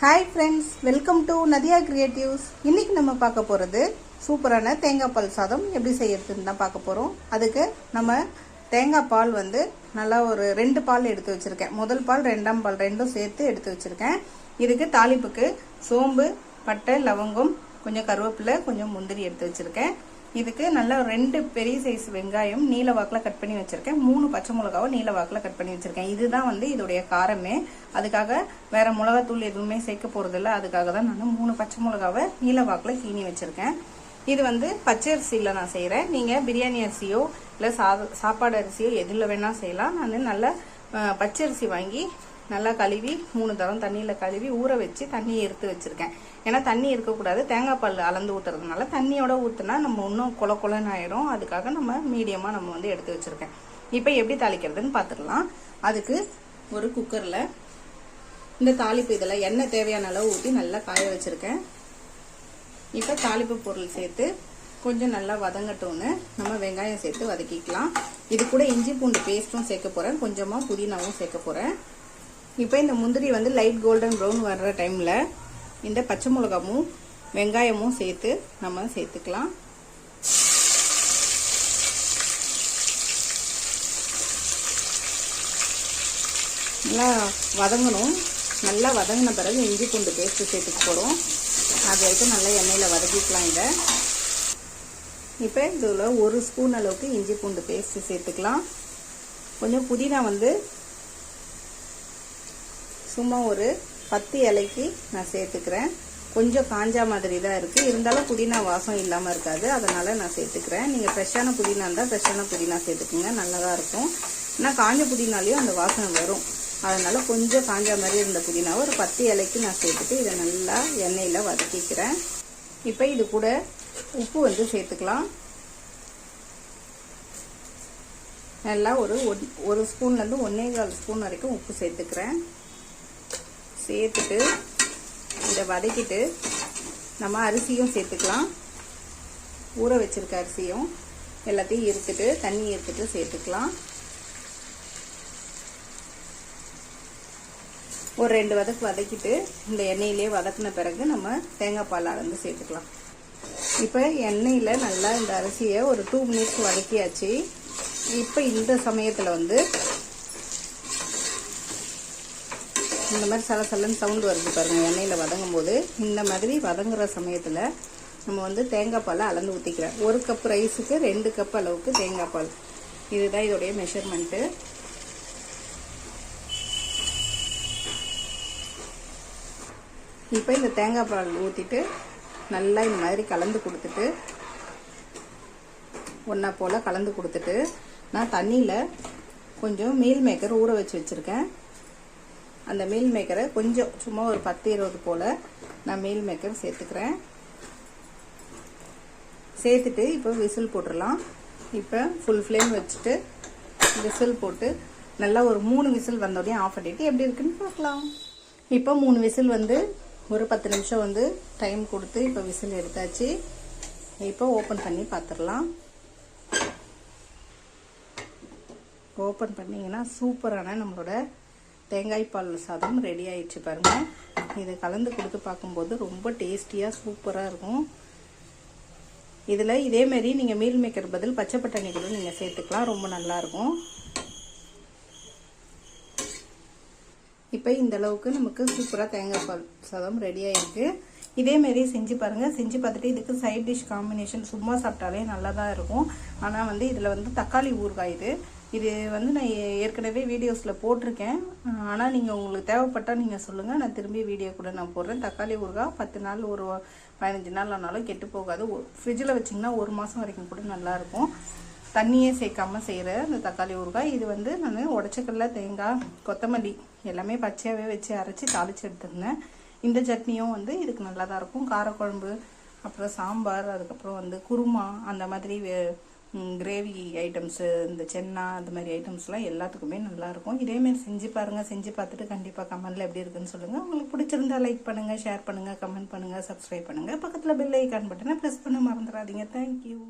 Hi friends welcome to Nadiya creatives இன்றைக்கி நம்ம பார்க்க போகிறது சூப்பரான தேங்காய் பால் சாதம் எப்படி செய்யறதுன்னு தான் பார்க்க போகிறோம் அதுக்கு நம்ம தேங்காய் பால் வந்து நல்லா ஒரு ரெண்டு பால் எடுத்து வச்சுருக்கேன். முதல் பால் ரெண்டாம் பால் ரெண்டும் சேர்த்து எடுத்து வச்சுருக்கேன். இதுக்கு தாளிப்புக்கு சோம்பு பட்டை லவங்கம் கொஞ்சம் கருவேப்பிலை கொஞ்சம் முந்திரி எடுத்து வச்சுருக்கேன். இதுக்கு நல்லா ரெண்டு பெரிய சைஸ் வெங்காயம் நீல வாக்கில் கட் பண்ணி வச்சிருக்கேன். மூணு பச்சை மிளகாவும் நீல வாக்கில் கட் பண்ணி வச்சிருக்கேன். இதுதான் வந்து இதோடைய காரமே. அதுக்காக வேற மிளகாத்தூள் எதுவுமே சேர்க்க போறதில்ல. அதுக்காக தான் நான் மூணு பச்சை மிளகாவை நீல வாக்கில் கீனி வச்சிருக்கேன். இது வந்து பச்சை அரிசியில் நான் செய்கிறேன் நீங்கள் பிரியாணி அரிசியோ இல்லை சாப்பாடு அரிசியோ எதில் வேணால் செய்யலாம். நான் நல்ல பச்சரிசி பச்சை அரிசி வாங்கி நல்லா கழுவி மூணு தரம் தண்ணியில் கழுவி ஊற வச்சு தண்ணியை எடுத்து வச்சுருக்கேன். ஏன்னா தண்ணி இருக்கக்கூடாது. தேங்காய் பால் அளந்து ஊற்றுறதுனால தண்ணியோட ஊற்றுனா நம்ம இன்னும் குல கொலன்னு ஆயிரும். அதுக்காக நம்ம மீடியமாக நம்ம வந்து எடுத்து வச்சுருக்கேன். இப்போ எப்படி தாளிக்கிறதுன்னு பார்த்துடலாம் அதுக்கு ஒரு குக்கரில் இந்த தாளிப்பு இதில் எண்ணெய் தேவையான அளவு ஊற்றி நல்லா காய வச்சுருக்கேன். இப்போ தாளிப்பு பொருள் சேர்த்து கொஞ்சம் நல்லா வதங்கட்டோன்னு நம்ம வெங்காயம் சேர்த்து வதக்கிக்கலாம். இது கூட இஞ்சி பூண்டு பேஸ்ட்டும் சேர்க்க போகிறேன் கொஞ்சமாக புதினாவும் சேர்க்க போகிறேன் இப்போ இந்த முந்திரி வந்து லைட் கோல்டன் ப்ரௌன் வர்ற டைமில் இந்த பச்சை மிளகாவும் வெங்காயமும் சேர்த்து நம்ம சேர்த்துக்கலாம். நல்லா வதங்கணும். நல்லா வதங்கின பிறகு இஞ்சி பூண்டு பேஸ்ட்டு சேர்த்துக்க போகிறோம் அது வரைக்கும் நல்லா எண்ணெயில் வதக்கிக்கலாம் இதை. இப்போ இதில் ஒரு ஸ்பூன் அளவுக்கு இஞ்சி பூண்டு பேஸ்ட்டு சேர்த்துக்கலாம். கொஞ்சம் புதினா வந்து சும்மா ஒரு பத்து இலைக்கு நான் சேர்த்துக்கிறேன். கொஞ்சம் காஞ்சா மாதிரி தான் இருக்குது இருந்தாலும் புதினா வாசம் இல்லாமல் இருக்காது. அதனால் நான் சேர்த்துக்கிறேன். நீங்கள் ஃப்ரெஷ்ஷான புதினா இருந்தால் ஃப்ரெஷ்ஷான புதினா சேர்த்துக்குங்க. நல்லதாக இருக்கும். ஆனால் காஞ்ச புதினாலையும் அந்த வாசனை வரும். அதனால் கொஞ்சம் காஞ்ச மாதிரி இருந்த புதினாவை ஒரு பத்து இலைக்கு நான் சேர்த்துட்டு இதை நல்லா எண்ணெயில் வதக்கிக்கிறேன். இப்போ இது கூட உப்பு வந்து சேர்த்துக்கலாம். நல்லா ஒரு ஒன்- ஒரு ஸ்பூன்லேருந்து ஒன்றே கால் ஸ்பூன் வரைக்கும் உப்பு சேர்த்துக்கிறேன். சேர்த்துட்டு இதை வதக்கிட்டு நம்ம அரிசியும் சேர்த்துக்கலாம். ஊற வச்சிருக்க அரிசியும் எல்லாத்தையும் இருத்துட்டு தண்ணி இருத்துட்டு சேர்த்துக்கலாம். ஒரு ரெண்டு வதக்கு வதக்கிட்டு இந்த எண்ணெயிலே வதக்கின பிறகு நம்ம தேங்காய் பால் அளந்து சேர்த்துக்கலாம். இப்போ எண்ணெயில் நல்லா இந்த அரிசியை ஒரு டூ மினிட்ஸ் வதக்கியாச்சு. இப்போ இந்த சமயத்தில் வந்து இந்த மாதிரி சல சலன்னு சவுண்டு வருது பாருங்கள் எண்ணெயில் வதங்கும் போது இந்த மாதிரி வதங்குற சமயத்தில் நம்ம வந்து தேங்காய் பாலை அளந்து ஊற்றிக்கிறேன் ஒரு கப் ரைஸுக்கு ரெண்டு கப் அளவுக்கு தேங்காய் பால். இதுதான் இதோடைய மெஷர்மெண்ட்டு இப்போ இந்த தேங்காய் பால் ஊற்றிட்டு நல்லா இந்த மாதிரி கலந்து கொடுத்துட்டு ஒன்றா போல் கலந்து கொடுத்துட்டு நான் தண்ணியில் கொஞ்சம் மீல் மேக்கர் ஊற வச்சு வச்சுருக்கேன். அந்த மீல் மேக்கரை கொஞ்சம் சும்மா ஒரு பத்து இருபது போல் நான் மீல் மேக்கர் சேர்த்துக்கிறேன். சேர்த்துட்டு இப்போ விசில் போட்டுடலாம். இப்போ ஃபுல் ஃப்ளேம் வச்சுட்டு விசில் போட்டு நல்லா ஒரு மூணு விசில் வந்தோடனே ஆஃப் பண்ணிட்டு எப்படி இருக்குன்னு பார்க்கலாம். இப்போ மூணு விசில் வந்து ஒரு பத்து நிமிஷம் வந்து டைம் கொடுத்து இப்போ விசில் எடுத்தாச்சு. இப்போ ஓப்பன் பண்ணி பார்த்துடலாம் ஓப்பன் பண்ணிங்கன்னா சூப்பரான நம்மளோட தேங்காய் பால் சாதம் ரெடி ஆயிடுச்சு பாருங்கள் இதை கலந்து கொடுத்து பார்க்கும்போது ரொம்ப டேஸ்டியாக சூப்பராக இருக்கும். இதில் இதேமாரி நீங்கள் மீல் மேக்கர் பதில் பச்சை பட்டாணி கூட நீங்கள் சேர்த்துக்கலாம். ரொம்ப நல்லாயிருக்கும் இப்போ இந்த அளவுக்கு நமக்கு சூப்பராக தேங்காய் பால் சாதம் ரெடி ஆகிருக்கு இதேமாரி செஞ்சு பாருங்கள் செஞ்சு பார்த்துட்டு இதுக்கு சைட் டிஷ் காம்பினேஷன் சும்மா சாப்பிட்டாலே நல்லா தான் இருக்கும். ஆனால் வந்து இதில் வந்து தக்காளி ஊறுகாய் இது. இது வந்து நான் ஏ- ஏற்கனவே வீடியோஸில் போட்டிருக்கேன். ஆனால் நீங்கள் உங்களுக்கு தேவைப்பட்டால் நீங்கள் சொல்லுங்கள் நான் திரும்பி வீடியோ கூட நான் போடுறேன். தக்காளி ஊறுகாய் பத்து நாள் ஒரு பதினஞ்சு நாள் ஆனாலும் கெட்டு போகாது. ஃப்ரிட்ஜில் வச்சிங்கன்னா ஒரு மாதம் வரைக்கும் கூட நல்லாயிருக்கும் தண்ணியே சேர்க்காமல் செய்கிற அந்த தக்காளி ஊறுகாய் இது வந்து நான் உடச்சக்கல்ல தேங்காய் கொத்தமல்லி எல்லாமே பச்சையாகவே வச்சு அரைச்சி தாளித்து எடுத்துருந்தேன். இந்த சட்னியும் வந்து இதுக்கு நல்லா தான் இருக்கும். காரக்குழம்பு அப்புறம் சாம்பார் அதுக்கப்புறம் வந்து குருமா அந்த மாதிரி கிரேவி ஐட்டம்ஸு இந்த சென்னா அந்த மாதிரி ஐட்டம்ஸ்லாம் எல்லாத்துக்குமே நல்லாயிருக்கும். இதேமாரி செஞ்சு பாருங்கள் செஞ்சு பார்த்துட்டு கண்டிப்பாக கமெண்டில் எப்படி இருக்குன்னு சொல்லுங்கள் உங்களுக்கு பிடிச்சிருந்தா லைக் பண்ணுங்கள் ஷேர் பண்ணுங்கள் கமெண்ட் பண்ணுங்கள் சப்ஸ்கிரைப் பண்ணுங்கள் பக்கத்தில் பெல் ஐக்கான் பட்டனை ப்ரெஸ் பண்ண மறந்துடாதீங்க. தேங்க்யூ